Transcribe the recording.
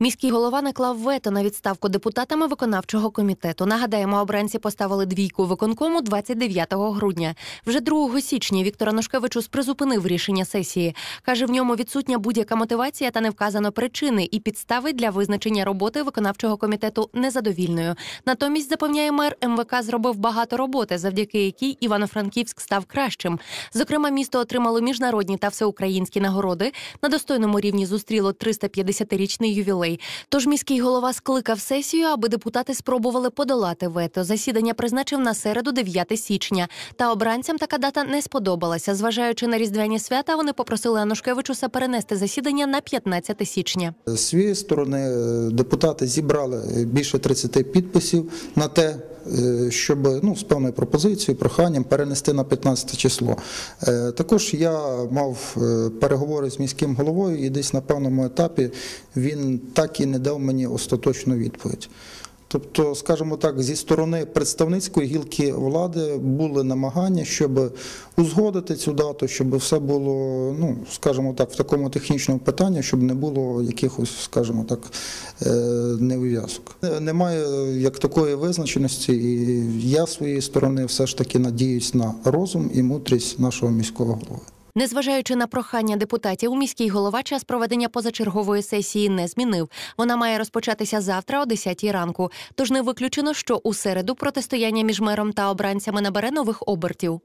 Міський голова наклав вето на відставку депутатами виконавчого комітету. Нагадаємо, обранці поставили двійку виконкому 29 грудня. Вже 2 січня Віктор Анушкевичус призупинив рішення сесії. Каже, в ньому відсутня будь-яка мотивація та не вказано причини і підстави для визначення роботи виконавчого комітету незадовільною. Натомість запевняє мер, МВК зробив багато роботи, завдяки якій Івано-Франківськ став кращим. Зокрема, місто отримало міжнародні та всеукраїнські нагороди. На достойному рівні зустріло 350-річний ювілей. Тож міський голова скликав сесію, аби депутати спробували подолати вето. Засідання призначив на середу, 9 січня. Та обранцям така дата не сподобалася. Зважаючи на різдвяні свята, вони попросили Анушкевичуса перенести засідання на 15 січня. З своєї сторони е, депутати зібрали більше 30 підписів на те, е, щоб ну, з певною пропозицією, проханням перенести на 15 число. Е, Також я мав е, переговори з міським головою, і десь на певному етапі він так і не дав мені остаточну відповідь. Тобто, скажімо так, зі сторони представницької гілки влади були намагання, щоб узгодити цю дату, щоб все було, ну скажімо так, в такому технічному питанні, щоб не було якихось, скажімо так, е, нев'язок. Е, Немає як такої визначеності, і я своєї сторони все ж таки надіюсь на розум і мудрість нашого міського голови. Незважаючи на прохання депутатів, міський голова час проведення позачергової сесії не змінив. Вона має розпочатися завтра о 10 ранку. Тож не виключено, що у середу протистояння між мером та обранцями набере нових обертів.